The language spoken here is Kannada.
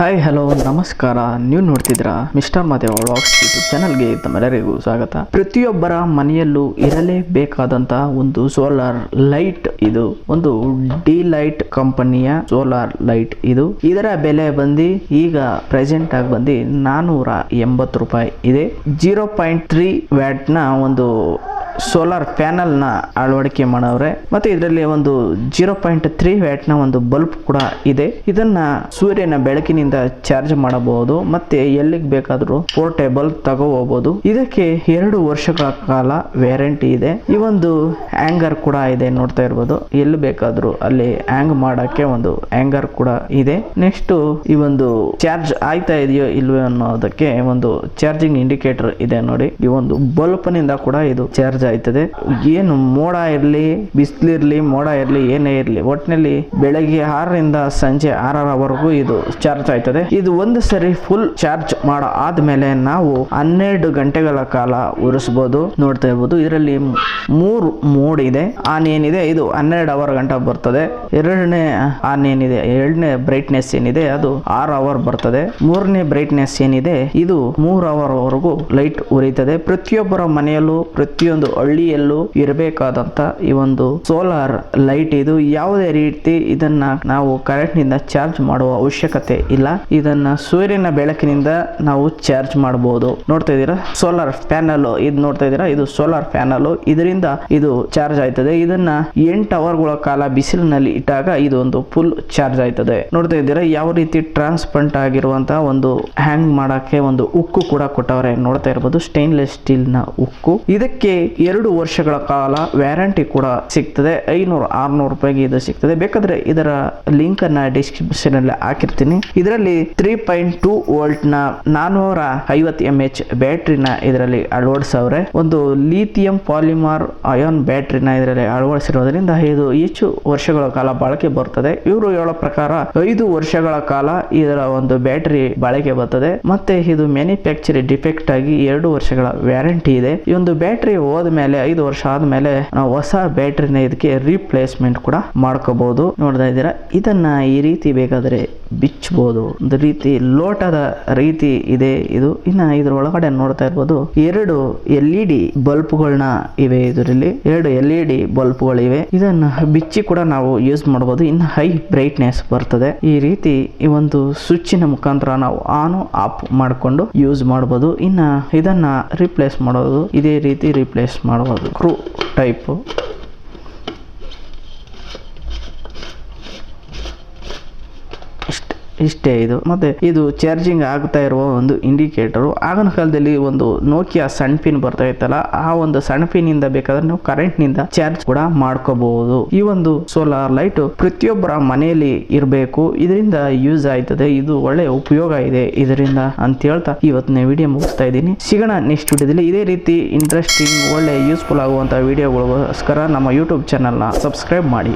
ಹಾಯ್ ಹಲೋ ನಮಸ್ಕಾರ. ನೀವು ನೋಡ್ತಿದ್ರ ಮಿಸ್ಟರ್ ಮಾದೇವ ವ್ಲಾಗ್ಸ್ ಯೂಟ್ಯೂಬ್ ಚಾನಲ್ಗೆ ತಮ್ಮೆಲ್ಲರಿಗೂ ಸ್ವಾಗತ. ಪ್ರತಿಯೊಬ್ಬರ ಮನೆಯಲ್ಲೂ ಇರಲೇಬೇಕಾದಂತಹ ಒಂದು ಸೋಲಾರ್ ಲೈಟ್ ಇದು. ಒಂದು ಡಿ ಲೈಟ್ ಕಂಪನಿಯ ಸೋಲಾರ್ ಲೈಟ್ ಇದು. ಇದರ ಬೆಲೆ ಬಂದು ಈಗ ಪ್ರೆಸೆಂಟ್ ಆಗಿ ಬಂದು ನಾನೂರ ಎಂಬತ್ತು ರೂಪಾಯಿ ಇದೆ. ಜೀರೋ ಪಾಯಿಂಟ್ ತ್ರೀ ವ್ಯಾಟ್ನ ಒಂದು ಸೋಲಾರ್ ಪ್ಯಾನಲ್ನ ಅಳವಡಿಕೆ ಮಾಡವ್ರೆ. ಮತ್ತೆ ಇದರಲ್ಲಿ ಒಂದು ಜೀರೋ ಪಾಯಿಂಟ್ ತ್ರೀ ವ್ಯಾಟ್ನ ಒಂದು ಬಲ್ಬ್ ಕೂಡ ಇದೆ. ಇದನ್ನ ಸೂರ್ಯನ ಬೆಳಕಿನಿಂದ ಚಾರ್ಜ್ ಮಾಡಬಹುದು. ಮತ್ತೆ ಎಲ್ಲಿಗೆ ಬೇಕಾದ್ರೂ ಪೋರ್ಟೇಬಲ್ ತಗೋಬಹುದು. ಇದಕ್ಕೆ ಎರಡು ವರ್ಷಗಳ ಕಾಲ ವ್ಯಾರಂಟಿ ಇದೆ. ಈ ಒಂದು ಆಂಗರ್ ಕೂಡ ಇದೆ ನೋಡ್ತಾ ಇರ್ಬೋದು. ಎಲ್ಲಿ ಬೇಕಾದರೂ ಅಲ್ಲಿ ಹ್ಯಾಂಗ್ ಮಾಡಕ್ಕೆ ಒಂದು ಆಂಗರ್ ಕೂಡ ಇದೆ. ನೆಕ್ಸ್ಟ್ ಈ ಒಂದು ಚಾರ್ಜ್ ಆಯ್ತಾ ಇದೆಯೋ ಇಲ್ವೋ ಅನ್ನೋದಕ್ಕೆ ಒಂದು ಚಾರ್ಜಿಂಗ್ ಇಂಡಿಕೇಟರ್ ಇದೆ ನೋಡಿ. ಈ ಒಂದು ಬಲ್ಬ್ನಿಂದ ಕೂಡ ಇದು ಚಾರ್ಜ್ ಆಯ್ತದೆ ಏನು ಮೋಡ ಇರಲಿ ಬಿಸಿಲಿರ್ಲಿ ಮೋಡ ಇರಲಿ, ಏನೇ ಇರಲಿ ಒಟ್ಟಿನಲ್ಲಿ ಬೆಳಗ್ಗೆ ಆರರಿಂದ ಸಂಜೆ ಆರರವರೆಗೂ ಇದು ಚಾರ್ಜ್ ಆಯ್ತದೆ. ಇದು ಒಂದು ಸರಿ ಫುಲ್ ಚಾರ್ಜ್ ಮಾಡ ಆದ್ಮೇಲೆ ನಾವು ಹನ್ನೆರಡು ಗಂಟೆಗಳ ಕಾಲ ಉರಿಸಬಹುದು ನೋಡ್ತಾ ಇರ್ಬೋದು. ಇದರಲ್ಲಿ ಮೂರು ಮೋಡ್ ಇದೆ. ಆನ್ ಏನಿದೆ? ಇದು ಹನ್ನೆರಡು ಅವರ್ ಗಂಟ ಬರ್ತದೆ. ಎರಡನೇ ಆನ್ ಏನಿದೆ? ಎರಡನೇ ಬ್ರೈಟ್ನೆಸ್ ಏನಿದೆ? ಅದು ಆರು ಅವರ್ ಬರ್ತದೆ. ಮೂರನೇ ಬ್ರೈಟ್ನೆಸ್ ಏನಿದೆ? ಇದು ಮೂರು ಅವರ್ ವರೆಗೂ ಲೈಟ್ ಉರಿತದೆ. ಪ್ರತಿಯೊಬ್ಬರ ಮನೆಯಲ್ಲೂ ಪ್ರತಿಯೊಂದು ಹಳ್ಳಿಯಲ್ಲೂ ಇರಬೇಕಾದಂತ ಈ ಒಂದು ಸೋಲಾರ್ ಲೈಟ್ ಇದು ಯಾವುದೇ ರೀತಿ ಇದನ್ನ ನಾವು ಕರೆಂಟ್ನಿಂದ ಚಾರ್ಜ್ ಮಾಡುವ ಅವಶ್ಯಕತೆ ಇಲ್ಲ. ಇದನ್ನ ಸೂರ್ಯನ ಬೆಳಕಿನಿಂದ ನಾವು ಚಾರ್ಜ್ ಮಾಡಬಹುದು ನೋಡ್ತಾ ಇದೀರಾ ಸೋಲಾರ್ ಪ್ಯಾನಲ್ ಇದು ನೋಡ್ತಾ ಇದೀರಾ ಇದು ಸೋಲಾರ್ ಪ್ಯಾನಲ್ ಇದರಿಂದ ಇದು ಚಾರ್ಜ್ ಆಯ್ತದೆ. ಇದನ್ನ ಎಂಟು ಅವರ್ಗಳ ಕಾಲ ಬಿಸಿಲಿನಲ್ಲಿ ಇಟ್ಟಾಗ ಇದು ಒಂದು ಫುಲ್ ಚಾರ್ಜ್ ಆಯ್ತದೆ. ನೋಡ್ತಾ ಇದೀರಾ ಯಾವ ರೀತಿ ಟ್ರಾನ್ಸ್ಪರೆಂಟ್ ಆಗಿರುವಂತಹ ಒಂದು ಹ್ಯಾಂಗ್ ಮಾಡಕ್ಕೆ ಒಂದು ಉಕ್ಕು ಕೂಡ ಕೊಟ್ಟವ್ರೆ. ನೋಡ್ತಾ ಇರಬಹುದು ಸ್ಟೈನ್ಲೆಸ್ ಸ್ಟೀಲ್ನ ಉಕ್ಕು. ಇದಕ್ಕೆ ಎರಡು ವರ್ಷಗಳ ಕಾಲ ವ್ಯಾರಂಟಿ ಕೂಡ ಸಿಗ್ತದೆ. ಐನೂರು, ಆರ್ನೂರು ರೂಪಾಯಿಗೆ ಇದು ಸಿಗ್ತದೆ. ಬೇಕಾದ್ರೆ ಇದರ ಲಿಂಕ್ ಅನ್ನ ಡಿಸ್ಕ್ರಿಪ್ಷನ್ ಅಲ್ಲಿ ಹಾಕಿರ್ತೀನಿ. ಇದರಲ್ಲಿ ತ್ರೀ ಪಾಯಿಂಟ್ ಟೂ ವೋಲ್ಟ್ನ ನಾನೂರ ಐವತ್ತು ಎಂ ಎಚ್ ಬ್ಯಾಟ್ರಿನ ಇದರಲ್ಲಿ ಅಳವಡಿಸವ್ರೆ. ಒಂದು ಲಿಥಿಯಂ ಪಾಲಿಮರ್ ಅಯಾನ್ ಬ್ಯಾಟ್ರಿನ ಇದರಲ್ಲಿ ಅಳವಡಿಸಿರೋದ್ರಿಂದ ಇದು ಹೆಚ್ಚು ವರ್ಷಗಳ ಕಾಲ ಬಾಳಿಕೆ ಬರ್ತದೆ. ಇವರು ಹೇಳೋ ಪ್ರಕಾರ ಐದು ವರ್ಷಗಳ ಕಾಲ ಇದರ ಒಂದು ಬ್ಯಾಟರಿ ಬಾಳಿಕೆ ಬರ್ತದೆ. ಮತ್ತೆ ಇದು ಮ್ಯಾನುಫ್ಯಾಕ್ಚರಿ ಡಿಫೆಕ್ಟ್ ಆಗಿ ಎರಡು ವರ್ಷಗಳ ವ್ಯಾರಂಟಿ ಇದೆ. ಈ ಒಂದು ಬ್ಯಾಟರಿ ಹೋದ್ಮೇಲೆ ಐದು ವರ್ಷ ಆದ್ಮೇಲೆ ನಾವು ಹೊಸ ಬ್ಯಾಟ್ರಿನ ಇದಕ್ಕೆ ರೀಪ್ಲೇಸ್ಮೆಂಟ್ ಕೂಡ ಮಾಡ್ಕೋಬಹುದು ನೋಡ್ತಾ ಇದ್ದೀರಾ? ಇದನ್ನ ಈ ರೀತಿ ಬೇಕಾದ್ರೆ ಬಿಚ್ಚಬಹುದು. ಒಂದು ರೀತಿ ಲೋಟದ ರೀತಿ ಇದೆ ಇದು. ಇನ್ನ ಇದ್ರ ಒಳಗಡೆ ನೋಡ್ತಾ ಇರ್ಬೋದು, ಎರಡು ಎಲ್ ಇ ಡಿ ಬಲ್ಬ್ಗಳನ್ನ ಇವೆ ಇದರಲ್ಲಿ. ಎರಡು ಎಲ್ ಇ ಡಿ ಬಲ್ಬ್ಗಳಿವೆ ಇದನ್ನ ಬಿಚ್ಚಿ ಕೂಡ ನಾವು ಯೂಸ್ ಮಾಡಬಹುದು ಇನ್ನು ಹೈ ಬ್ರೈಟ್ನೆಸ್ ಬರ್ತದೆ. ಈ ರೀತಿ ಈ ಒಂದು ಸ್ವಿಚ್ನ ಮುಖಾಂತರ ನಾವು ಆನ್ ಆಫ್ ಮಾಡಿಕೊಂಡು ಯೂಸ್ ಮಾಡಬಹುದು ಇನ್ನ ಇದನ್ನ ರಿಪ್ಲೇಸ್ ಮಾಡೋದು, ಇದೇ ರೀತಿ ರಿಪ್ಲೇಸ್ ಮಾಡಬಹುದು ಕ್ರೂ ಟೈಪ್ ಇಷ್ಟ ಇದು. ಮತ್ತೆ ಇದು ಚಾರ್ಜಿಂಗ್ ಆಗ್ತಾ ಇರುವ ಒಂದು ಇಂಡಿಕೇಟರ್. ಆಗಿನ ಕಾಲದಲ್ಲಿ ಒಂದು ನೋಕಿಯಾ ಸಣ್ಣ ಪಿನ್ ಬರ್ತಾ ಇತ್ತಲ್ಲ, ಆ ಒಂದು ಸಣ್ಣ ಪಿನ್ ಇಂದ ಬೇಕಾದ್ರೆ ನಾವು ಕರೆಂಟ್ನಿಂದ ಚಾರ್ಜ್ ಕೂಡ ಮಾಡ್ಕೋಬಹುದು. ಈ ಒಂದು ಸೋಲಾರ್ ಲೈಟ್ ಪ್ರತಿಯೊಬ್ಬರ ಮನೆಯಲ್ಲಿ ಇರಬೇಕು. ಇದರಿಂದ ಯೂಸ್ ಆಯ್ತದೆ. ಇದು ಒಳ್ಳೆ ಉಪಯೋಗ ಇದೆ ಇದರಿಂದ ಅಂತ ಹೇಳ್ತಾ ಇವತ್ತಿನ ವಿಡಿಯೋ ಮುಗಿಸ್ತಾ ಇದ್ದೀನಿ. ಸಿಗೋಣ ನೆಕ್ಸ್ಟ್ ವಿಡಿಯೋದಲ್ಲಿ ಇದೇ ರೀತಿ ಇಂಟ್ರೆಸ್ಟಿಂಗ್ ಒಳ್ಳೆ ಯೂಸ್ಫುಲ್ ಆಗುವಂತಹ ವಿಡಿಯೋಗಳಿಗೋಸ್ಕರ ನಮ್ಮ ಯೂಟ್ಯೂಬ್ ಚಾನಲ್ನ ಸಬ್ಸ್ಕ್ರೈಬ್ ಮಾಡಿ.